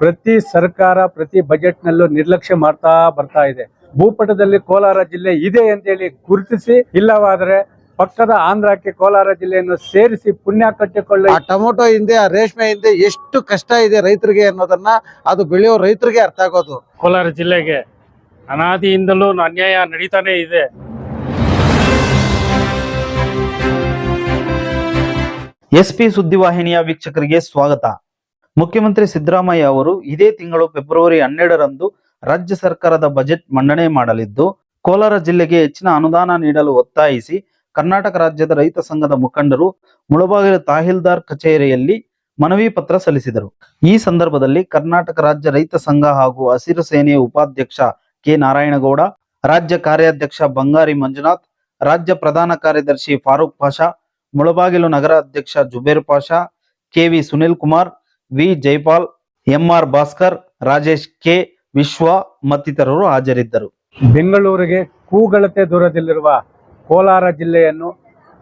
ಪ್ರತಿ ಸರ್ಕಾರ ಪ್ರತಿ ಬಜೆಟ್ನಲ್ಲೂ ನಿರ್ಲಕ್ಷ್ಯ ಮಾಡ್ತಾ ಬರ್ತಾ ಇದೆ. ಭೂಪಟದಲ್ಲಿ ಕೋಲಾರ ಜಿಲ್ಲೆ ಇದೆ ಅಂತೇಳಿ ಗುರುತಿಸಿ ಇಲ್ಲವಾದರೆ ಪಕ್ಕದ ಆಂಧ್ರಕ್ಕೆ ಕೋಲಾರ ಜಿಲ್ಲೆಯನ್ನು ಸೇರಿಸಿ ಪುಣ್ಯ ಕಟ್ಟಿಕೊಳ್ಳಿ. ಆ ಟೊಮೊಟೊ ಹಿಂದೆ ಆ ರೇಷ್ಮೆ ಹಿಂದೆ ಎಷ್ಟು ಕಷ್ಟ ಇದೆ ರೈತರಿಗೆ ಅನ್ನೋದನ್ನ ಅದು ಬೆಳೆಯೋ ರೈತರಿಗೆ ಅರ್ಥ ಆಗೋದು. ಕೋಲಾರ ಜಿಲ್ಲೆಗೆ ಅನಾದಿಯಿಂದಲೂ ಅನ್ಯಾಯ ನಡೀತಾನೆ ಇದೆ. ಎಸ್ಪಿ ಸುದ್ದಿವಾಹಿನಿಯ ವೀಕ್ಷಕರಿಗೆ ಸ್ವಾಗತ. ಮುಖ್ಯಮಂತ್ರಿ ಸಿದ್ದರಾಮಯ್ಯ ಅವರು ಇದೇ ತಿಂಗಳು ಫೆಬ್ರವರಿ ಹನ್ನೆರಡರಂದು ರಾಜ್ಯ ಸರ್ಕಾರದ ಬಜೆಟ್ ಮಂಡನೆ ಮಾಡಲಿದ್ದು, ಕೋಲಾರ ಜಿಲ್ಲೆಗೆ ಹೆಚ್ಚಿನ ಅನುದಾನ ನೀಡಲು ಒತ್ತಾಯಿಸಿ ಕರ್ನಾಟಕ ರಾಜ್ಯದ ರೈತ ಸಂಘದ ಮುಖಂಡರು ಮುಳಬಾಗಿಲು ತಹೀಲ್ದಾರ್ ಕಚೇರಿಯಲ್ಲಿ ಮನವಿ ಪತ್ರ ಸಲ್ಲಿಸಿದರು. ಈ ಸಂದರ್ಭದಲ್ಲಿ ಕರ್ನಾಟಕ ರಾಜ್ಯ ರೈತ ಸಂಘ ಹಾಗೂ ಹಸಿರು ಸೇನೆಯ ಉಪಾಧ್ಯಕ್ಷ ಕೆ. ನಾರಾಯಣಗೌಡ, ರಾಜ್ಯ ಕಾರ್ಯಾಧ್ಯಕ್ಷ ಬಂಗಾರಿ ಮಂಜುನಾಥ್, ರಾಜ್ಯ ಪ್ರಧಾನ ಕಾರ್ಯದರ್ಶಿ ಫಾರೂಕ್ ಪಾಷಾ, ಮುಳಬಾಗಿಲು ನಗರ ಅಧ್ಯಕ್ಷ Zubair Pasha KV Sunil Kumar V Jaipal MR Bhaskar, Rajesh K Vishwa ಮತ್ತಿತರರು ಹಾಜರಿದ್ದರು. ಬೆಂಗಳೂರಿಗೆ ಕೂಗಳತೆ ದೂರದಲ್ಲಿರುವ ಕೋಲಾರ ಜಿಲ್ಲೆಯನ್ನು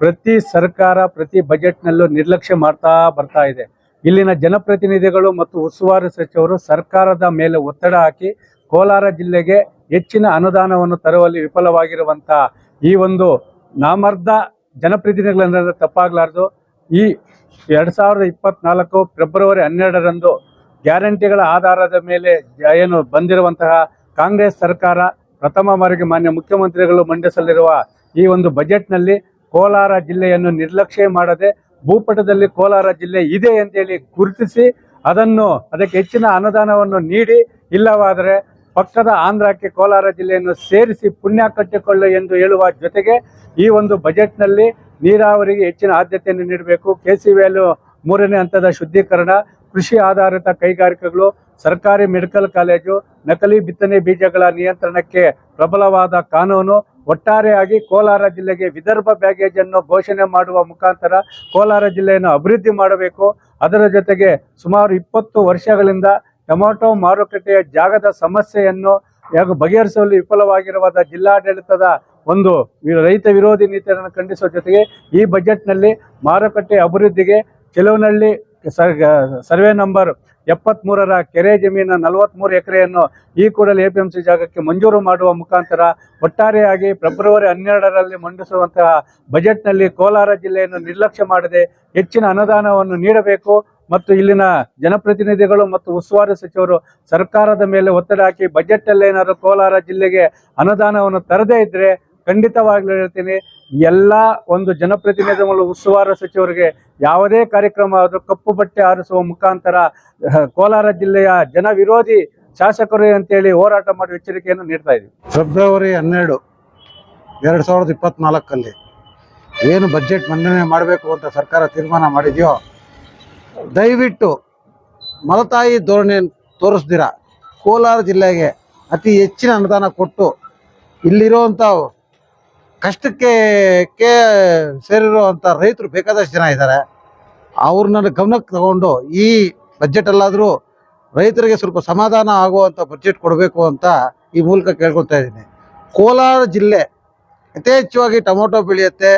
ಪ್ರತಿ ಸರ್ಕಾರ, ಪ್ರತಿ ಬಜೆಟ್ನಲ್ಲೂ ನಿರ್ಲಕ್ಷ್ಯ ಮಾಡ್ತಾ ಬರ್ತಾ ಇದೆ. ಇಲ್ಲಿನ ಜನಪ್ರತಿನಿಧಿಗಳು ಮತ್ತು ಉಸ್ತುವಾರಿ ಸಚಿವರು ಸರ್ಕಾರದ ಮೇಲೆ ಒತ್ತಡ ಹಾಕಿ ಕೋಲಾರ ಜಿಲ್ಲೆಗೆ ಹೆಚ್ಚಿನ ಅನುದಾನವನ್ನು ತರುವಲ್ಲಿ ವಿಫಲವಾಗಿರುವಂತಹ ಈ ಒಂದು ನಾಮರ್ಧ ಜನಪ್ರತಿನಿಧಿಗಳಿಂದ ತಪ್ಪಾಗಲಾರ್ದು. ಈ ಎರಡು ಸಾವಿರದ ಇಪ್ಪತ್ನಾಲ್ಕು ಫೆಬ್ರವರಿ ಹನ್ನೆರಡರಂದು ಗ್ಯಾರಂಟಿಗಳ ಆಧಾರದ ಮೇಲೆ ಏನು ಬಂದಿರುವಂತಹ ಕಾಂಗ್ರೆಸ್ ಸರ್ಕಾರ ಪ್ರಥಮ ಬಾರಿಗೆ ಮಾನ್ಯ ಮುಖ್ಯಮಂತ್ರಿಗಳು ಮಂಡಿಸಲಿರುವ ಈ ಒಂದು ಬಜೆಟ್ನಲ್ಲಿ ಕೋಲಾರ ಜಿಲ್ಲೆಯನ್ನು ನಿರ್ಲಕ್ಷ್ಯ ಮಾಡದೆ ಭೂಪಟದಲ್ಲಿ ಕೋಲಾರ ಜಿಲ್ಲೆ ಇದೆ ಅಂತೇಳಿ ಗುರುತಿಸಿ ಅದನ್ನು ಅದಕ್ಕೆ ಹೆಚ್ಚಿನ ಅನುದಾನವನ್ನು ನೀಡಿ, ಇಲ್ಲವಾದರೆ ಪಕ್ಕದ ಆಂಧ್ರಕ್ಕೆ ಕೋಲಾರ ಜಿಲ್ಲೆಯನ್ನು ಸೇರಿಸಿ ಪುಣ್ಯ ಕಟ್ಟಿಕೊಳ್ಳು ಎಂದು ಹೇಳುವ ಜೊತೆಗೆ ಈ ಒಂದು ಬಜೆಟ್ನಲ್ಲಿ ನೀರಾವರಿಗೆ ಹೆಚ್ಚಿನ ಆದ್ಯತೆಯನ್ನು ನೀಡಬೇಕು. ಕೆ ಸಿ ಮೂರನೇ ಹಂತದ ಶುದ್ಧೀಕರಣ, ಕೃಷಿ ಆಧಾರಿತ ಕೈಗಾರಿಕೆಗಳು, ಸರ್ಕಾರಿ ಮೆಡಿಕಲ್ ಕಾಲೇಜು, ನಕಲಿ ಬಿತ್ತನೆ ಬೀಜಗಳ ನಿಯಂತ್ರಣಕ್ಕೆ ಪ್ರಬಲವಾದ ಕಾನೂನು, ಒಟ್ಟಾರೆಯಾಗಿ ಕೋಲಾರ ಜಿಲ್ಲೆಗೆ ವಿದರ್ಭ ಬ್ಯಾಗೇಜ್ ಅನ್ನು ಘೋಷಣೆ ಮಾಡುವ ಮುಖಾಂತರ ಕೋಲಾರ ಜಿಲ್ಲೆಯನ್ನು ಅಭಿವೃದ್ಧಿ ಮಾಡಬೇಕು. ಅದರ ಜೊತೆಗೆ ಸುಮಾರು ಇಪ್ಪತ್ತು ವರ್ಷಗಳಿಂದ ಟೊಮೊಟೊ ಮಾರುಕಟ್ಟೆಯ ಜಾಗದ ಸಮಸ್ಯೆಯನ್ನು ಹಾಗೂ ಬಗೆಹರಿಸುವಲ್ಲಿ ವಿಫಲವಾಗಿರುವ ಜಿಲ್ಲಾಡಳಿತದ ಒಂದು ರೈತ ವಿರೋಧಿ ನೀತಿಯನ್ನು ಖಂಡಿಸುವ ಜೊತೆಗೆ ಈ ಬಜೆಟ್ನಲ್ಲಿ ಮಾರುಕಟ್ಟೆ ಅಭಿವೃದ್ಧಿಗೆ ಕೆಲವಿನಲ್ಲಿ ಸರ್ವೆ ನಂಬರ್ ಎಪ್ಪತ್ಮೂರರ ಕೆರೆ ಜಮೀನ ನಲವತ್ಮೂರು ಎಕರೆಯನ್ನು ಈ ಕೂಡಲೇ ಎ ಪಿ ಎಂ ಸಿ ಜಾಗಕ್ಕೆ ಮಂಜೂರು ಮಾಡುವ ಮುಖಾಂತರ ಒಟ್ಟಾರೆಯಾಗಿ ಫೆಬ್ರವರಿ ಹನ್ನೆರಡರಲ್ಲಿ ಮಂಡಿಸುವಂತಹ ಬಜೆಟ್ನಲ್ಲಿ ಕೋಲಾರ ಜಿಲ್ಲೆಯನ್ನು ನಿರ್ಲಕ್ಷ್ಯ ಮಾಡದೆ ಹೆಚ್ಚಿನ ಅನುದಾನವನ್ನು ನೀಡಬೇಕು ಮತ್ತು ಇಲ್ಲಿನ ಜನಪ್ರತಿನಿಧಿಗಳು ಮತ್ತು ಉಸ್ತುವಾರಿ ಸಚಿವರು ಸರ್ಕಾರದ ಮೇಲೆ ಒತ್ತಡ ಹಾಕಿ ಬಜೆಟ್ ಏನಾದ್ರು ಕೋಲಾರ ಜಿಲ್ಲೆಗೆ ಅನುದಾನವನ್ನು ತರದೇ ಇದ್ರೆ ಖಂಡಿತವಾಗ್ಲೂ ಹೇಳ್ತೀನಿ, ಎಲ್ಲ ಒಂದು ಜನಪ್ರತಿನಿಧಿಗಳು, ಉಸ್ತುವಾರಿ ಸಚಿವರಿಗೆ ಯಾವುದೇ ಕಾರ್ಯಕ್ರಮ ಆದರೂ ಕಪ್ಪು ಬಟ್ಟೆ ಆರಿಸುವ ಮುಖಾಂತರ ಕೋಲಾರ ಜಿಲ್ಲೆಯ ಜನ ವಿರೋಧಿ ಶಾಸಕರು ಅಂತೇಳಿ ಹೋರಾಟ ಮಾಡುವ ಎಚ್ಚರಿಕೆಯನ್ನು ನೀಡ್ತಾ ಇದ್ದೀವಿ. ಫೆಬ್ರವರಿ ಹನ್ನೆರಡು, ಎರಡು ಸಾವಿರದ ಇಪ್ಪತ್ನಾಲ್ಕಲ್ಲಿ ಏನು ಬಜೆಟ್ ಮಂಡನೆ ಮಾಡಬೇಕು ಅಂತ ಸರ್ಕಾರ ತೀರ್ಮಾನ ಮಾಡಿದೆಯೋ, ದಯವಿಟ್ಟು ಮಲತಾಯಿ ಧೋರಣೆ ತೋರಿಸ್ದಿರ? ಕೋಲಾರ ಜಿಲ್ಲೆಗೆ ಅತಿ ಹೆಚ್ಚಿನ ಅನುದಾನ ಕೊಟ್ಟು ಇಲ್ಲಿರುವಂಥ ಕಷ್ಟಕ್ಕೆ ಕೆ ಸೇರಿರುವಂಥ ರೈತರು ಬೇಕಾದಷ್ಟು ಜನ ಇದ್ದಾರೆ ಅವ್ರನ್ನ ಗಮನಕ್ಕೆ ತಗೊಂಡು ಈ ಬಜೆಟಲ್ಲಾದರೂ ರೈತರಿಗೆ ಸ್ವಲ್ಪ ಸಮಾಧಾನ ಆಗುವಂಥ ಬಜೆಟ್ ಕೊಡಬೇಕು ಅಂತ ಈ ಮೂಲಕ ಕೇಳ್ಕೊತಾ ಇದ್ದೀನಿ. ಕೋಲಾರ ಜಿಲ್ಲೆ ಯಥೇಚ್ಛವಾಗಿ ಟೊಮೊಟೊ ಬೆಳೆಯುತ್ತೆ,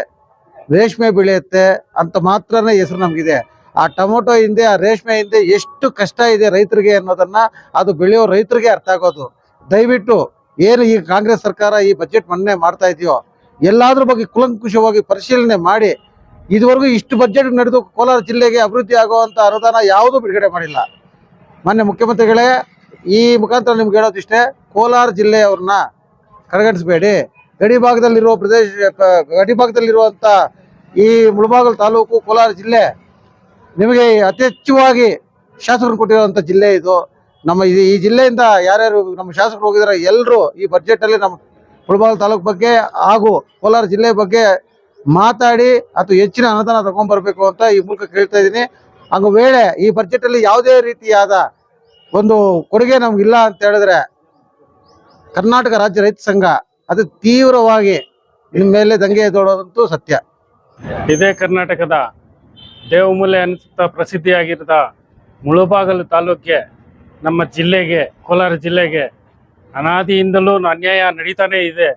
ರೇಷ್ಮೆ ಬೆಳೆಯುತ್ತೆ ಅಂತ ಮಾತ್ರನೇ ಹೆಸರು ನಮಗಿದೆ. ಆ ಟೊಮೊಟೊ ಹಿಂದೆ, ಆ ರೇಷ್ಮೆ ಹಿಂದೆ ಎಷ್ಟು ಕಷ್ಟ ಇದೆ ರೈತರಿಗೆ ಅನ್ನೋದನ್ನ ಅದು ಬೆಳೆಯೋ ರೈತರಿಗೆ ಅರ್ಥ ಆಗೋದು. ದಯವಿಟ್ಟು ಏನು ಈ ಕಾಂಗ್ರೆಸ್ ಸರ್ಕಾರ ಈ ಬಜೆಟ್ ಮೊನ್ನೆ ಮಾಡ್ತಾ ಇದೆಯೋ ಎಲ್ಲಾದ್ರ ಬಗ್ಗೆ ಕುಲಂಕುಷವಾಗಿ ಪರಿಶೀಲನೆ ಮಾಡಿ ಇದುವರೆಗೂ ಇಷ್ಟು ಬಜೆಟ್ ನಡೆದು ಕೋಲಾರ ಜಿಲ್ಲೆಗೆ ಅಭಿವೃದ್ಧಿ ಆಗುವಂಥ ಅನುದಾನ ಯಾವುದೂ ಬಿಡುಗಡೆ ಮಾಡಿಲ್ಲ. ಮಾನ್ಯ ಮುಖ್ಯಮಂತ್ರಿಗಳೇ, ಈ ಮುಖಾಂತರ ನಿಮ್ಗೆ ಹೇಳೋದಿಷ್ಟೇ ಕೋಲಾರ ಜಿಲ್ಲೆಯವ್ರನ್ನ ಕಡೆಗಣಿಸಬೇಡಿ ಗಡಿ ಭಾಗದಲ್ಲಿರುವ ಪ್ರದೇಶ ಗಡಿ ಭಾಗದಲ್ಲಿರುವಂಥ ಈ ಮುಳಬಾಗಲು ತಾಲೂಕು ಕೋಲಾರ ಜಿಲ್ಲೆ ನಿಮಗೆ ಅತಿ ಹೆಚ್ಚುವಾಗಿ ಶಾಸಕರು ಕೊಟ್ಟಿರುವಂಥ ಜಿಲ್ಲೆ ಇದು. ನಮ್ಮ ಈ ಈ ಜಿಲ್ಲೆಯಿಂದ ಯಾರ್ಯಾರು ನಮ್ಮ ಶಾಸಕರು ಹೋಗಿದ್ದಾರೆ ಎಲ್ಲರೂ ಈ ಬಜೆಟಲ್ಲಿ ನಮ್ಮ ಮುಳಬಾಗಲು ತಾಲೂಕು ಬಗ್ಗೆ ಹಾಗೂ ಕೋಲಾರ ಜಿಲ್ಲೆ ಬಗ್ಗೆ ಮಾತಾಡಿ ಅಥವಾ ಹೆಚ್ಚಿನ ಅನುದಾನ ತಗೊಂಡ್ಬರ್ಬೇಕು ಅಂತ ಈ ಮೂಲಕ ಕೇಳ್ತಾ ಇದ್ದೀನಿ. ಹಾಗೂ ವೇಳೆ ಈ ಬಜೆಟಲ್ಲಿ ಯಾವುದೇ ರೀತಿಯಾದ ಒಂದು ಕೊಡುಗೆ ನಮ್ಗಿಲ್ಲ ಅಂತ ಹೇಳಿದ್ರೆ ಕರ್ನಾಟಕ ರಾಜ್ಯ ರೈತ ಸಂಘ ಅದು ತೀವ್ರವಾಗಿ ನಿಮ್ಮ ಮೇಲೆ ದಂಗೆ ಎದ್ದೋಡೋದಂತೂ ಸತ್ಯ. ಇದೇ ಕರ್ನಾಟಕದ ದೇವಮೂಲೆ ಅನಿಸುತ್ತಾ ಪ್ರಸಿದ್ಧಿಯಾಗಿರದ ಮುಳುಬಾಗಲು ತಾಲೂಕಿಗೆ, ನಮ್ಮ ಜಿಲ್ಲೆಗೆ, ಕೋಲಾರ ಜಿಲ್ಲೆಗೆ ಅನಾದಿಯಿಂದಲೂ ಅನ್ಯಾಯ ನಡೀತಾನೇ ಇದೆ.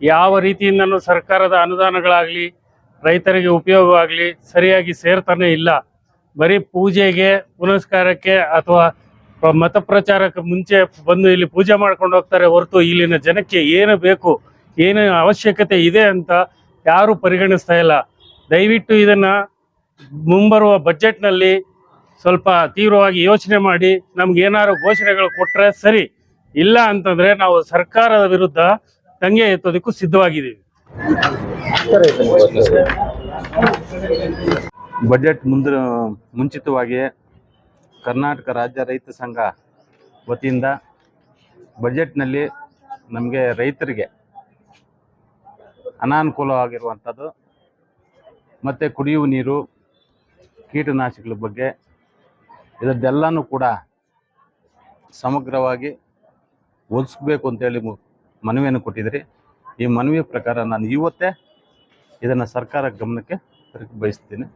ಯಾವ ರೀತಿಯಿಂದನೂ ಸರ್ಕಾರದ ಅನುದಾನಗಳಾಗಲಿ, ರೈತರಿಗೆ ಉಪಯೋಗವಾಗಲಿ ಸರಿಯಾಗಿ ಸೇರ್ತಾನೆ ಇಲ್ಲ. ಬರೀ ಪೂಜೆಗೆ, ಪುನಸ್ಕಾರಕ್ಕೆ ಅಥವಾ ಮತ ಪ್ರಚಾರಕ್ಕೆ ಮುಂಚೆ ಬಂದು ಇಲ್ಲಿ ಪೂಜೆ ಮಾಡ್ಕೊಂಡು ಹೋಗ್ತಾರೆ ಹೊರತು ಇಲ್ಲಿನ ಜನಕ್ಕೆ ಏನು ಬೇಕು, ಏನು ಅವಶ್ಯಕತೆ ಇದೆ ಅಂತ ಯಾರೂ ಪರಿಗಣಿಸ್ತಾ ಇಲ್ಲ. ದಯವಿಟ್ಟು ಇದನ್ನು ಮುಂಬರುವ ಬಜೆಟ್ನಲ್ಲಿ ಸ್ವಲ್ಪ ತೀವ್ರವಾಗಿ ಯೋಚನೆ ಮಾಡಿ, ನಮ್ಗೆ ಏನಾದ್ರು ಘೋಷಣೆಗಳು ಕೊಟ್ಟರೆ ಸರಿ. ಇಲ್ಲ ಅಂತಂದ್ರೆ ನಾವು ಸರ್ಕಾರದ ವಿರುದ್ಧ ದಂಗೆ ಎತ್ತೋದಕ್ಕೂ ಸಿದ್ಧವಾಗಿದ್ದೀವಿ. ಬಜೆಟ್ ಮುಂದ ಮುಂಚಿತವಾಗಿ ಕರ್ನಾಟಕ ರಾಜ್ಯ ರೈತ ಸಂಘ ವತಿಯಿಂದ ಬಜೆಟ್ನಲ್ಲಿ ನಮಗೆ ರೈತರಿಗೆ ಅನಾನುಕೂಲವಾಗಿರುವಂಥದ್ದು ಮತ್ತು ಕುಡಿಯುವ ನೀರು, ಕೀಟನಾಶಕಗಳ ಬಗ್ಗೆ ಇದರದ್ದೆಲ್ಲನೂ ಕೂಡ ಸಮಗ್ರವಾಗಿ ಒದಗಿಸ್ಬೇಕು ಅಂತೇಳಿ ಮನವಿಯನ್ನು ಕೊಟ್ಟಿದ್ರಿ. ಈ ಮನವಿ ಪ್ರಕಾರ ನಾನು ಇವತ್ತೇ ಇದನ್ನು ಸರ್ಕಾರ ಗಮನಕ್ಕೆ ಬಯಸ್ತೀನಿ.